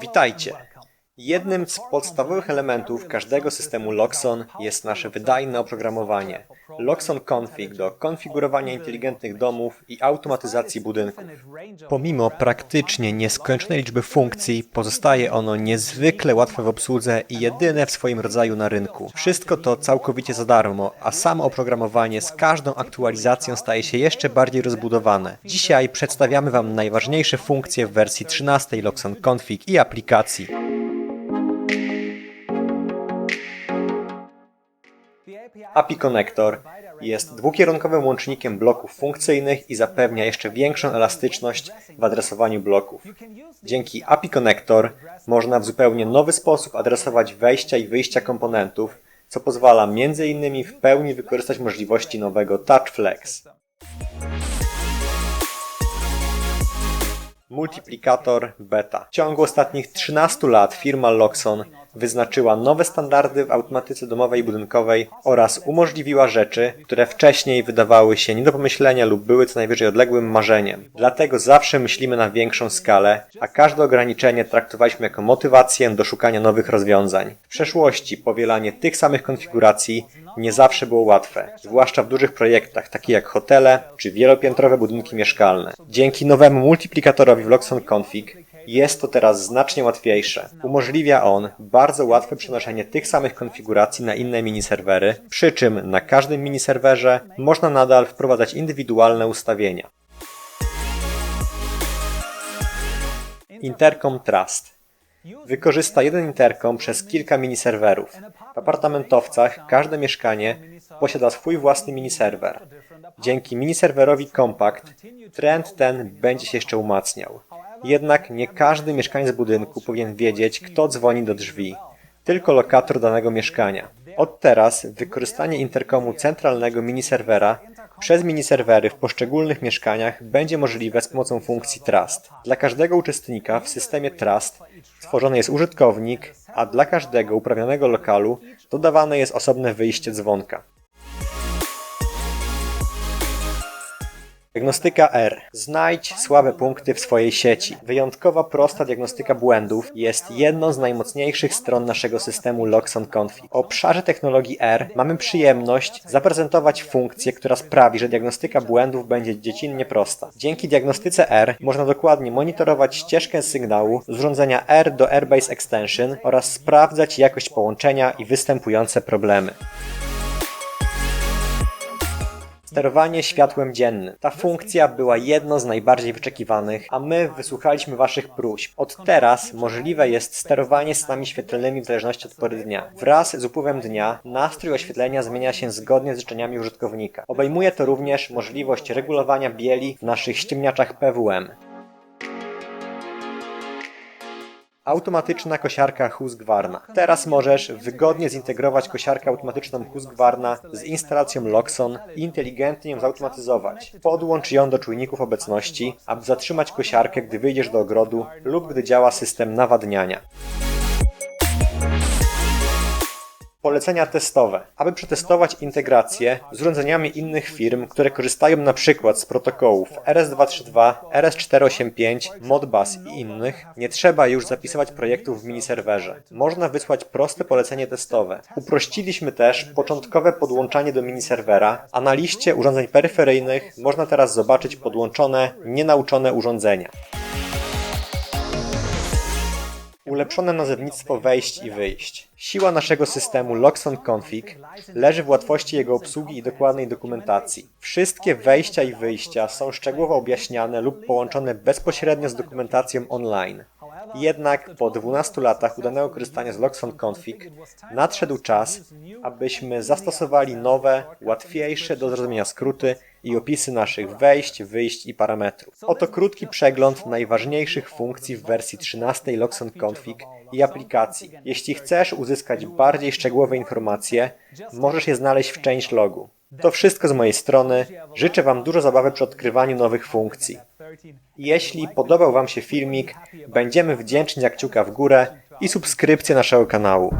Witajcie! Jednym z podstawowych elementów każdego systemu Loxon jest nasze wydajne oprogramowanie. Loxon Config do konfigurowania inteligentnych domów i automatyzacji budynków. Pomimo praktycznie nieskończonej liczby funkcji, pozostaje ono niezwykle łatwe w obsłudze i jedyne w swoim rodzaju na rynku. Wszystko to całkowicie za darmo, a samo oprogramowanie z każdą aktualizacją staje się jeszcze bardziej rozbudowane. Dzisiaj przedstawiamy Wam najważniejsze funkcje w wersji 13 Loxon Config i aplikacji. API Connector jest dwukierunkowym łącznikiem bloków funkcyjnych i zapewnia jeszcze większą elastyczność w adresowaniu bloków. Dzięki API Connector można w zupełnie nowy sposób adresować wejścia i wyjścia komponentów, co pozwala m.in. w pełni wykorzystać możliwości nowego TouchFlex. Multiplikator Beta. W ciągu ostatnich 13 lat firma Loxon wyznaczyła nowe standardy w automatyce domowej i budynkowej oraz umożliwiła rzeczy, które wcześniej wydawały się nie do pomyślenia lub były co najwyżej odległym marzeniem. Dlatego zawsze myślimy na większą skalę, a każde ograniczenie traktowaliśmy jako motywację do szukania nowych rozwiązań. W przeszłości powielanie tych samych konfiguracji nie zawsze było łatwe, zwłaszcza w dużych projektach, takich jak hotele czy wielopiętrowe budynki mieszkalne. Dzięki nowemu multiplikatorowi w Config jest to teraz znacznie łatwiejsze. Umożliwia on bardzo łatwe przenoszenie tych samych konfiguracji na inne miniserwery, przy czym na każdym miniserwerze można nadal wprowadzać indywidualne ustawienia. Intercom Trust Wykorzysta jeden interkom przez kilka miniserwerów. W apartamentowcach każde mieszkanie posiada swój własny miniserwer. Dzięki miniserwerowi Compact trend ten będzie się jeszcze umacniał. Jednak nie każdy mieszkaniec budynku powinien wiedzieć, kto dzwoni do drzwi. Tylko lokator danego mieszkania. Od teraz wykorzystanie interkomu centralnego miniserwera przez miniserwery w poszczególnych mieszkaniach będzie możliwe z pomocą funkcji Trust. Dla każdego uczestnika w systemie Trust tworzony jest użytkownik, a dla każdego uprawnionego lokalu dodawane jest osobne wyjście dzwonka. Diagnostyka R. Znajdź słabe punkty w swojej sieci. Wyjątkowa prosta diagnostyka błędów jest jedną z najmocniejszych stron naszego systemu Loxon Config. W obszarze technologii R mamy przyjemność zaprezentować funkcję, która sprawi, że diagnostyka błędów będzie dziecinnie prosta. Dzięki diagnostyce R można dokładnie monitorować ścieżkę sygnału z urządzenia R do Airbase Extension oraz sprawdzać jakość połączenia i występujące problemy. Sterowanie światłem dziennym. Ta funkcja była jedną z najbardziej wyczekiwanych, a my wysłuchaliśmy Waszych próśb. Od teraz możliwe jest sterowanie stanami świetlnymi w zależności od pory dnia. Wraz z upływem dnia nastrój oświetlenia zmienia się zgodnie z życzeniami użytkownika. Obejmuje to również możliwość regulowania bieli w naszych ściemniaczach PWM. Automatyczna kosiarka Husqvarna. Teraz możesz wygodnie zintegrować kosiarkę automatyczną Husqvarna z instalacją Loxon i inteligentnie ją zautomatyzować. Podłącz ją do czujników obecności, aby zatrzymać kosiarkę, gdy wyjdziesz do ogrodu lub gdy działa system nawadniania. Polecenia testowe. Aby przetestować integrację z urządzeniami innych firm, które korzystają na przykład z protokołów RS232, RS485, Modbus i innych, nie trzeba już zapisywać projektów w miniserwerze. Można wysłać proste polecenie testowe. Uprościliśmy też początkowe podłączanie do miniserwera, a na liście urządzeń peryferyjnych można teraz zobaczyć podłączone, nienauczone urządzenia. Ulepszone nazewnictwo wejść i wyjść. Siła naszego systemu Loxon Config leży w łatwości jego obsługi i dokładnej dokumentacji. Wszystkie wejścia i wyjścia są szczegółowo objaśniane lub połączone bezpośrednio z dokumentacją online. Jednak po 12 latach udanego korzystania z Loxon Config nadszedł czas, abyśmy zastosowali nowe, łatwiejsze do zrozumienia skróty i opisy naszych wejść, wyjść i parametrów. Oto krótki przegląd najważniejszych funkcji w wersji 13 Loxon Config i aplikacji. Jeśli chcesz uzyskać bardziej szczegółowe informacje, możesz je znaleźć w changelogu. To wszystko z mojej strony. Życzę Wam dużo zabawy przy odkrywaniu nowych funkcji. Jeśli podobał Wam się filmik, będziemy wdzięczni za kciuka w górę i subskrypcję naszego kanału.